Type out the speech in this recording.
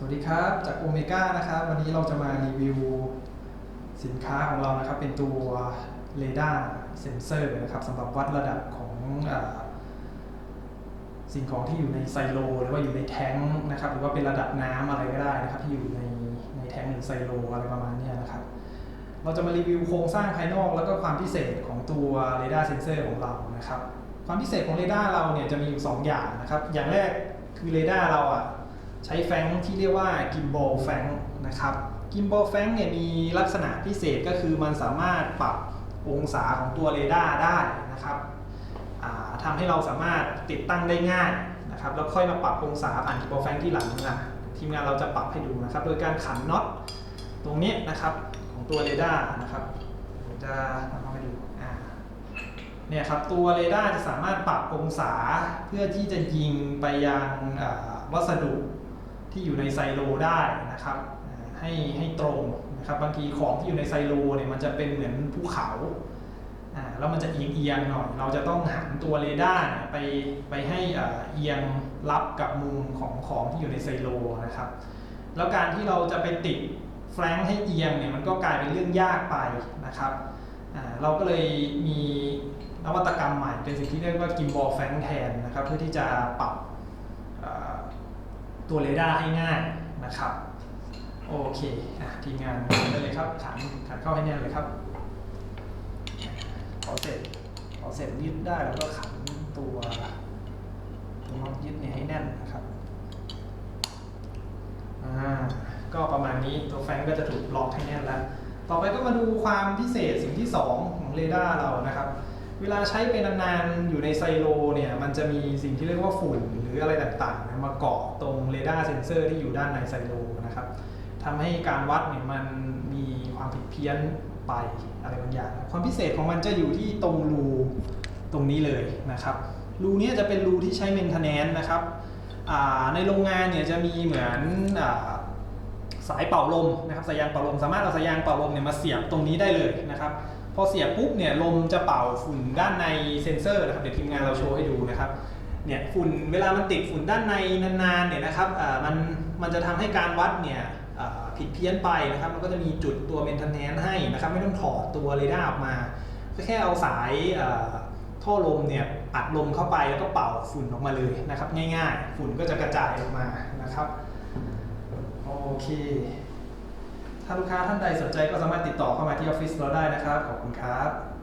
สวัสดีครับจากโอเมก้านะครับวันนี้เราจะมารีวิวสินค้าของเรานะครับ เป็นตัวเรดาร์เซนเซอร์นะครับสำหรับวัดระดับของอสิ่งของที่อยู่ในไซโล หรือว่าอยู่ในแท้งนะครับหรือว่าเป็นระดับน้ำอะไรก็ได้นะครับ ที่อยู่ในในแท้งหรือไซโลอะไรประมาณนี้นะครับ เราจะมารีวิวโครงสร้างภายนอกแล้วก็ความพิเศษของตัวเรดาร์เซนเซอร์ของเรานะครับ ความพิเศษของเรดาร์เราเนี่ยจะมีอยู่ 2 อย่างนะครับ อย่างแรกคือเรดาร์เราอะ ใช้แฟงที่เรียกว่ากิมบอลแฟงนะครับกิมบอลแฟงเนี่ยมีลักษณะพิเศษก็คือมันสามารถปรับองศาของตัวเรดาร์ได้นะครับอ่าทำให้เราสามารถติดตั้งได้ง่ายนะครับแล้วค่อยมาปรับองศาผ่านกิมบอลแฟงที่หลังนะทีมงานเราจะปรับให้ดูนะครับ โดยการขันน็อตตรงนี้นะครับของตัวเรดาร์นะครับผมจะทำให้ดูเนี่ยครับตัวเรดาร์จะสามารถปรับองศาเพื่อที่จะยิงไปยังวัสดุ ที่อยู่ในไซโลได้นะครับ ให้ให้ตรงนะครับบางทีของที่อยู่ในไซโลเนี่ยมันจะเป็นเหมือนภูเขาแล้วมันจะเอียงเอียงๆหน่อย เราจะต้องหันตัวเรดาร์ไปไปให้เอียงรับกับมุมของของที่อยู่ในไซโลนะครับ แล้วการที่เราจะไปติดแฟลงให้เอียงเนี่ยมันก็กลายเป็นเรื่องยากไปนะครับ เราก็เลยมีนวัตกรรมใหม่เป็นสิ่งที่เรียกว่ากิมบอลแฟงแทนนะครับ เพื่อที่จะปรับ ตัวเรดาร์ให้ง่ายนะครับ โอเคอะทีมงานได้เลยครับขันขันเข้าให้แน่นเลยครับพอเสร็จพอเสร็จยึดได้แล้วก็ขันตัวตัวน็อตยึดเนี่ยให้แน่นนะครับอ่าก็ประมาณนี้ตัวแฟงก็จะถูกล็อกให้แน่นแล้ว ต่อไปก็มาดูความพิเศษสิ่งที่ 2 ของเรดาร์เรานะครับ เวลาใช้ไปนานๆ อยู่ในไซโลเนี่ยมันจะมีสิ่งที่เรียกว่าฝุ่นหรืออะไรต่างๆ มาเกาะตรงเรดาร์เซนเซอร์ที่อยู่ด้านในไซโลนะครับทำให้การวัดเนี่ยมันมีความผิดเพี้ยนไปอะไรบางอย่าง ความพิเศษของมันจะอยู่ที่ตรงรูตรงนี้เลยนะครับรูนี้จะเป็นรูที่ใช้เมนเทนแนนนะครับในโรงงานเนี่ยจะมีเหมือนอสายเป่าลมนะครับสายยางเป่าลมสามารถเอาสายยางเป่าลมเนี่ยมาเสียบตรงนี้ได้เลยนะครับ พอเสียบปุ๊บเนี่ยลมจะเป่าฝุ่นด้านในเซ็นเซอร์นะครับเดี๋ยวทีมงานเราโชว์ให้ดูนะครับเนี่ยฝุ่นเวลามันติดฝุ่นด้านในนานๆเนี่ยนะครับอ่ามันมันจะทำให้การวัดเนี่ยผิดเพี้ยนไปนะครับ มันก็จะมีจุดตัวเมนเทนแนนให้นะครับ ไม่ต้องถอดตัวเรดาร์ออกมา ก็แค่เอาสายท่อลมเนี่ยอัดลมเข้าไปแล้วก็เป่าฝุ่นออกมาเลยนะครับ ง่ายๆ ฝุ่นก็จะกระจายออกมานะครับ โอเค ถ้าลูกค้าท่านใดสนใจก็สามารถติดต่อเข้ามาที่ออฟฟิศเราได้นะครับ ขอบคุณครับ